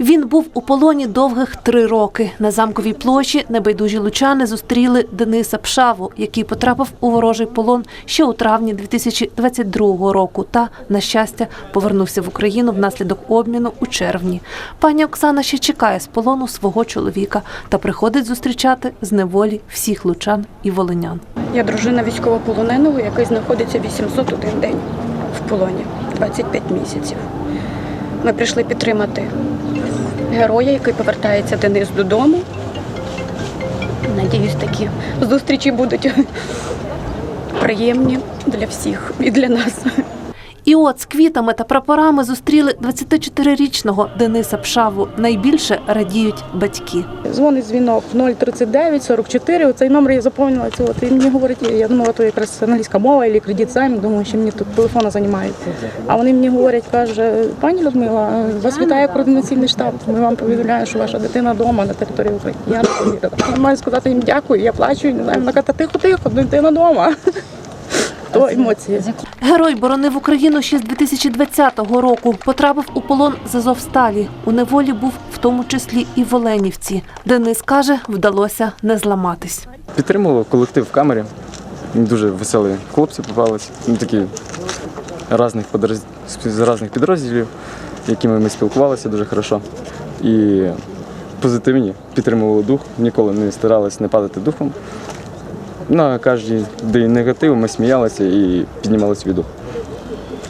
Він був у полоні довгих три роки. На замковій площі небайдужі лучани зустріли Дениса Пшаву, який потрапив у ворожий полон ще у травні 2022 року. Та, на щастя, повернувся в Україну внаслідок обміну у червні. Пані Оксана ще чекає з полону свого чоловіка та приходить зустрічати з неволі всіх лучан і волинян. Я дружина військовополоненого, який знаходиться 801 день в полоні, 25 місяців. Ми прийшли підтримати героя, який повертається Денис додому. Надіюсь, такі зустрічі будуть приємні для всіх і для нас. І от з квітами та прапорами зустріли 24-річного Дениса Пшаву. Найбільше радіють батьки. Дзвонить дзвінок 039 44. Оцей номер я заповнила цього. І мені говорить, я думала, то якраз англійська мова або кредит займ. Думаю, що мені тут телефона займають. А вони мені говорять, каже, пані Людмила, вас вітає координаційний штаб. Ми вам повідомляємо, що ваша дитина вдома на території України. Я не повірила. Я маю сказати їм дякую. Я плачу, не знаю, вона каже, тихо, тихо, дитина вдома. То емоції. Герой боронив Україну ще з 2020 року. Потрапив у полон з Азовсталі. У неволі був в тому числі і в Оленівці. Денис каже, вдалося не зламатись. Підтримував колектив в камері. Дуже веселі хлопці попалися. Ну, такі різних, подроз... з різних підрозділів, якими ми спілкувалися дуже хорошо. І позитивні, підтримували дух, ніколи не старалися не падати духом. На кожній день негатив ми сміялися і піднімали свій дух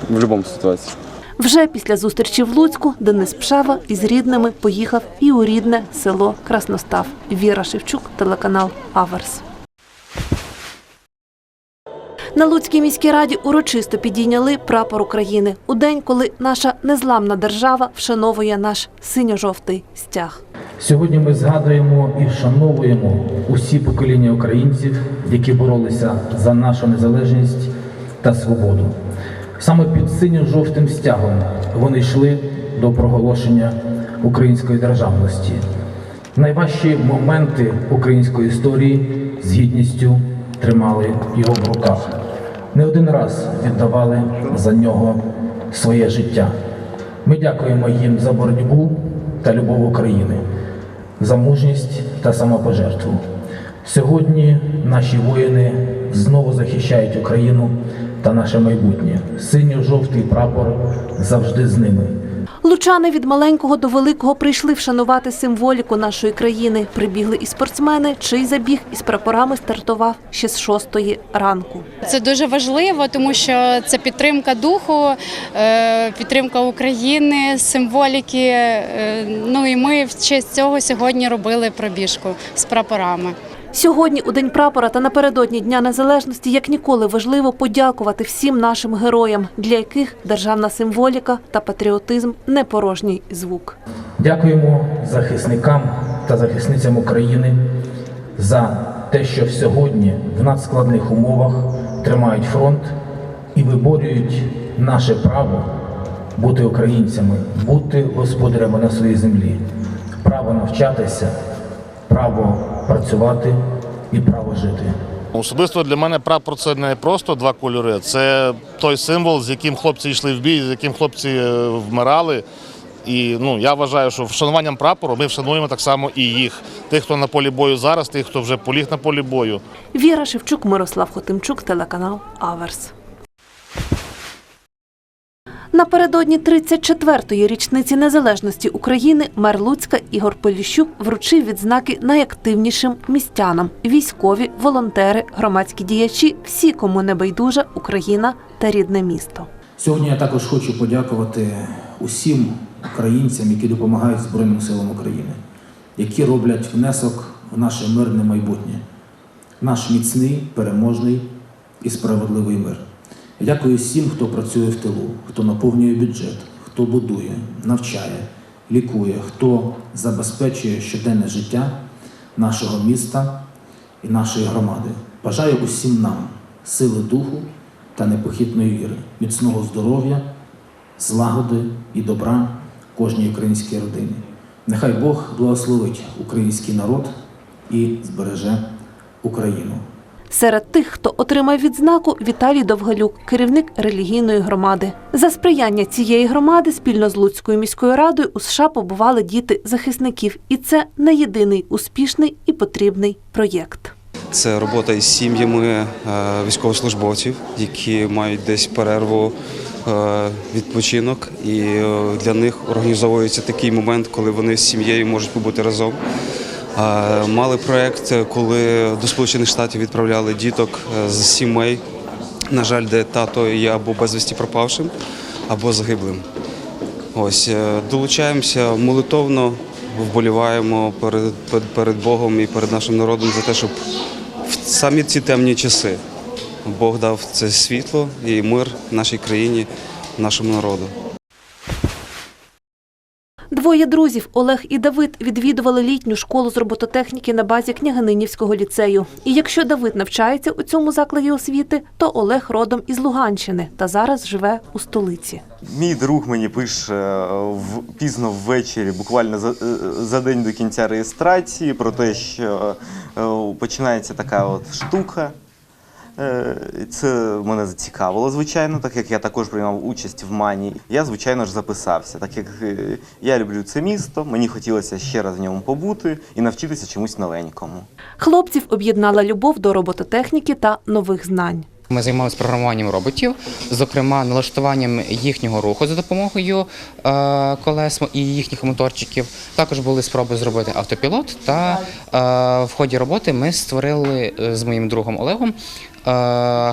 в будь-якому ситуації. Вже після зустрічі в Луцьку Денис Пшава із рідними поїхав і у рідне село Красностав. Віра Шевчук, телеканал Аверс. На Луцькій міській раді урочисто підійняли прапор України у день, коли наша незламна держава вшановує наш синьо-жовтий стяг. Сьогодні ми згадуємо і вшановуємо усі покоління українців, які боролися за нашу незалежність та свободу. Саме під синьо-жовтим стягом вони йшли до проголошення української державності. Найважчі моменти української історії з гідністю тримали його в руках. Не один раз віддавали за нього своє життя. Ми дякуємо їм за боротьбу та любов України, за мужність та самопожертву. Сьогодні наші воїни знову захищають Україну та наше майбутнє. Синьо-жовтий прапор завжди з ними. Лучани від маленького до великого прийшли вшанувати символіку нашої країни. Прибігли і спортсмени, чий забіг із прапорами стартував ще з шостої ранку. Це дуже важливо, тому що це підтримка духу, е, підтримка України, символіки. е, Ну і ми в честь цього сьогодні робили пробіжку з прапорами. Сьогодні, у День прапора та напередодні Дня Незалежності, як ніколи важливо подякувати всім нашим героям, для яких державна символіка та патріотизм не порожній звук. Дякуємо захисникам та захисницям України за те, що сьогодні в надскладних умовах тримають фронт і виборюють наше право бути українцями, бути господарями на своїй землі, право навчатися, право працювати і право жити. Особисто для мене прапор це не просто два кольори, це той символ, з яким хлопці йшли в бій, з яким хлопці е, вмирали. І ну я вважаю, що вшануванням прапору ми вшануємо так само і їх, тих, хто на полі бою зараз, тих, хто вже поліг на полі бою. Віра Шевчук, Мирослав Хотимчук, телеканал Аверс. Напередодні 34-ї річниці незалежності України мер Луцька Ігор Поліщук вручив відзнаки найактивнішим містянам – військові, волонтери, громадські діячі, всі, кому не байдужа Україна та рідне місто. Сьогодні я також хочу подякувати усім українцям, які допомагають Збройним силам України, які роблять внесок в наше мирне майбутнє, наш міцний, переможний і справедливий мир. Дякую всім, хто працює в тилу, хто наповнює бюджет, хто будує, навчає, лікує, хто забезпечує щоденне життя нашого міста і нашої громади. Бажаю усім нам сили духу та непохитної віри, міцного здоров'я, злагоди і добра кожній українській родині. Нехай Бог благословить український народ і збереже Україну. Серед тих, хто отримав відзнаку, Віталій Довгалюк, керівник релігійної громади. За сприяння цієї громади спільно з Луцькою міською радою у США побували діти захисників, і це не єдиний успішний і потрібний проєкт. Це робота із сім'ями е, військовослужбовців, які мають десь перерву, е, відпочинок, і е, для них організовується такий момент, коли вони з сім'єю можуть побути разом. Мали проєкт, коли до Сполучених Штатів відправляли діток е, з сімей, на жаль, де тато є або безвісті пропавшим, або загиблим. Ось е, долучаємося молитовно, вболіваємо перед- перед Богом і перед нашим народом за те, щоб в самі ці темні часи Бог дав це світло і мир нашій країні, нашому народу. Двоє друзів Олег і Давид відвідували літню школу з робототехніки на базі княгининівського ліцею. І якщо Давид навчається у цьому закладі освіти, то Олег родом із Луганщини та зараз живе у столиці. Мій друг мені пише е, в, пізно ввечері, буквально за, е, за день до кінця реєстрації, про те, що е, починається така от штука. Е, Це мене зацікавило, звичайно, так як я також приймав участь в мані. Я, звичайно ж, записався, так як е, я люблю це місто, мені хотілося ще раз в ньому побути і навчитися чомусь новенькому. Хлопців об'єднала любов до робототехніки та нових знань. Ми займалися програмуванням роботів, зокрема налаштуванням їхнього руху за допомогою е, колес і їхніх моторчиків. Також були спроби зробити автопілот. Та е, в ході роботи ми створили з моїм другом Олегом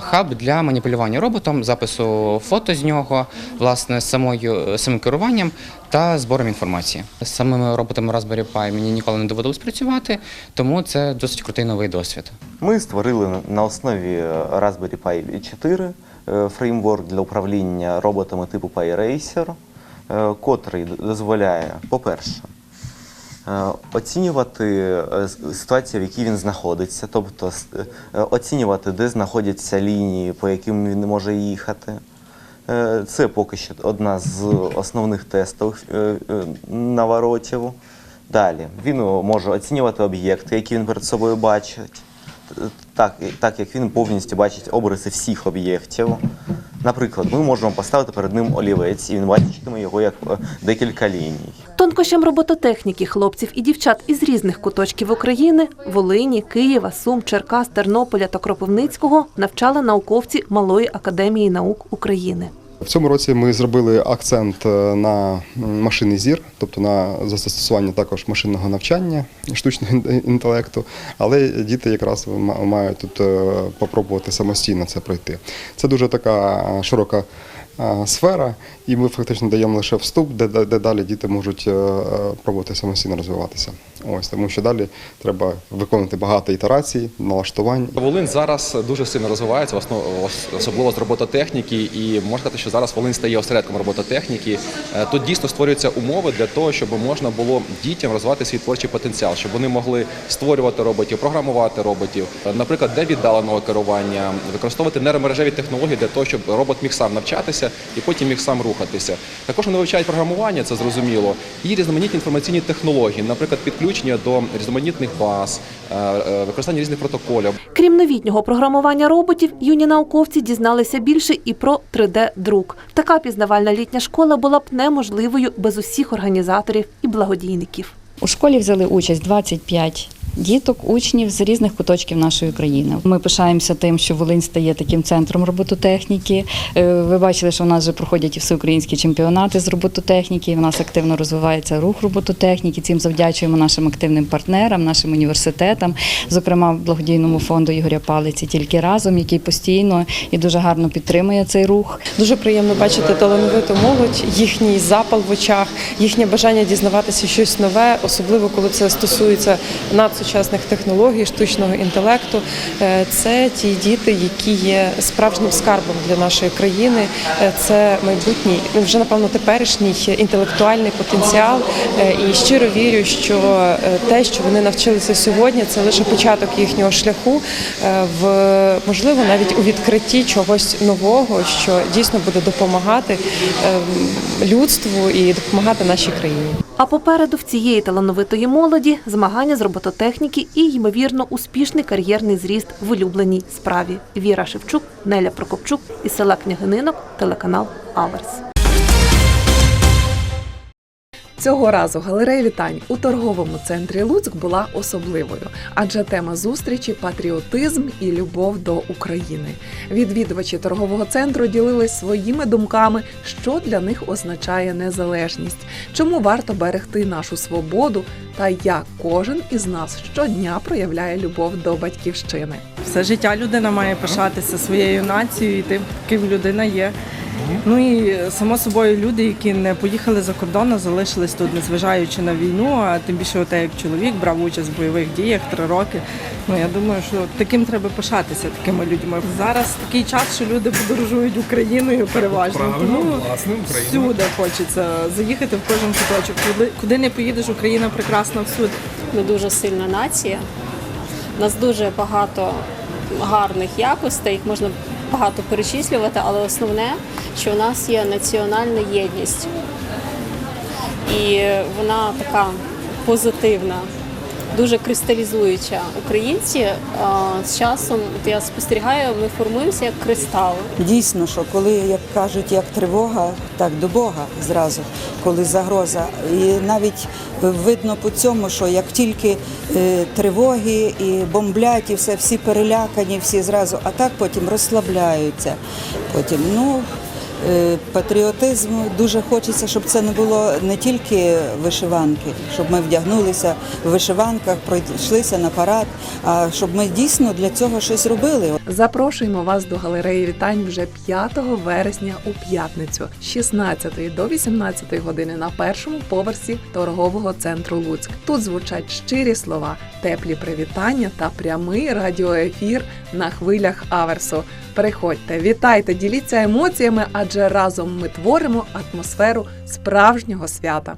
хаб для маніпулювання роботом, запису фото з нього, власне, самою самим керуванням та збором інформації. З самими роботами Raspberry Pi мені ніколи не доводилось працювати, тому це досить крутий новий досвід. Ми створили на основі е, Raspberry Pi 4 е, фреймворк для управління роботами типу PyRacer, е, котрий дозволяє, по-перше, е, оцінювати е, ситуацію, в якій він знаходиться, тобто е, оцінювати, де знаходяться лінії, по яким він може їхати. Е, Це поки що одна з основних тестових е, е, наворотів. Далі він може оцінювати об'єкти, які він перед собою бачить, так, так як він повністю бачить обриси всіх об'єктів. Наприклад, ми можемо поставити перед ним олівець, і він бачитиме його як е, декілька ліній. Тонкощам робототехніки хлопців і дівчат із різних куточків України Волині, Києва, Сум, Черкас, Тернополя та Кропивницького навчали науковці Малої академії наук України. В цьому році ми зробили акцент е, на м, машинний зір, тобто на застосування також машинного навчання, штучного ін- інтелекту. Але діти якраз ма- мають тут е, попробувати самостійно це пройти. Це дуже така е, широка е, сфера, і ми фактично даємо лише вступ, де, де, де далі діти можуть е, е, пробувати самостійно розвиватися. Ось тому, що далі треба виконувати багато ітерацій, налаштувань Волинь зараз дуже сильно розвивається, особливо з робототехніки, і можна сказати, що зараз Волинь стає осередком робототехніки. Е, Тут дійсно створюються умови для того, щоб можна було дітям розвивати свій творчий потенціал, щоб вони могли створювати роботів, програмувати роботів, Е, наприклад, для віддаленого керування, використовувати нейромережеві технології для того, щоб робот міг сам навчатися і потім міг сам рухатися. Також вони вивчають програмування, це зрозуміло, і різноманітні інформаційні технології, наприклад, підключення до різноманітних баз, е, е, використання різних протоколів. Крім новітнього програмування роботів, юні науковці дізналися більше і про 3D-друк. Така пізнавальна літня школа була б неможливою без усіх організаторів і благодійників. У школі взяли участь 25 діток, учнів з різних куточків нашої країни. Ми пишаємося тим, що Волинь стає таким центром робототехніки. Е, Ви бачили, що в нас вже проходять і всеукраїнські чемпіонати з робототехніки. В нас активно розвивається рух робототехніки. Цим завдячуємо нашим активним партнерам, нашим університетам, зокрема благодійному фонду Ігоря Палиці тільки разом, який постійно і дуже гарно підтримує цей рух. Дуже приємно бачити талановиту молодь, їхній запал в очах, їхнє бажання дізнаватися щось нове, особливо коли це стосується надсучасних технологій, штучного інтелекту. Е, Це ті діти, які є справжнім скарбом для нашої країни. Е, Це майбутній, ну вже напевно теперішній інтелектуальний потенціал. Е, І щиро вірю, що те, що вони навчилися сьогодні, це лише початок їхнього шляху в можливо навіть у відкритті чогось нового, що дійсно буде допомагати ем, людству і допомагати нашій країні. А попереду в цієї талановитої молоді змагання з робототехніки і, ймовірно, успішний кар'єрний зріст в улюбленій справі. Віра Шевчук, Неля Прокопчук із села Княгининок, телеканал Аверс. Цього разу галерея вітань у торговому центрі Луцьк була особливою, адже тема зустрічі патріотизм і любов до України. Відвідувачі торгового центру ділились своїми думками, що для них означає незалежність, чому варто берегти нашу свободу та як кожен із нас щодня проявляє любов до батьківщини. Все життя людина має пишатися своєю нацією і тим, ким людина є. Ну і само собою люди, які не поїхали за кордон, а залишились тут, незважаючи на війну, а тим більше оте, як чоловік брав участь в бойових діях три роки. Ну я думаю, що таким треба пишатися такими людьми. Зараз такий час, що люди подорожують Україною переважно. Тому всюди хочеться заїхати в кожен куточок. Куди, куди не поїдеш, Україна прекрасна всюди. Ми дуже сильна нація. У нас дуже багато гарних якостей, їх можна багато перечислювати, але основне, що у нас є національна єдність. І вона така позитивна, дуже кристалізуюча. Українці а, з часом, от я спостерігаю, ми формуємося як кристали. Дійсно, що коли, як кажуть, як тривога, так до Бога зразу, коли загроза. І навіть видно по цьому, що як тільки е, тривоги і бомблять, і все, всі перелякані, всі зразу, а так потім розслабляються. Потім, ну. Е, Патріотизм дуже хочеться, щоб це не було не тільки вишиванки, щоб ми вдягнулися в вишиванках, пройшлися на парад, а щоб ми дійсно для цього щось робили. Запрошуємо вас до галереї вітань вже 5 вересня у п'ятницю з 16 до 18 години на першому поверсі торгового центру Луцьк. Тут звучать щирі слова, теплі привітання та прямий радіоефір на хвилях Аверсу. Приходьте, вітайте, діліться емоціями, адже разом ми творимо атмосферу справжнього свята.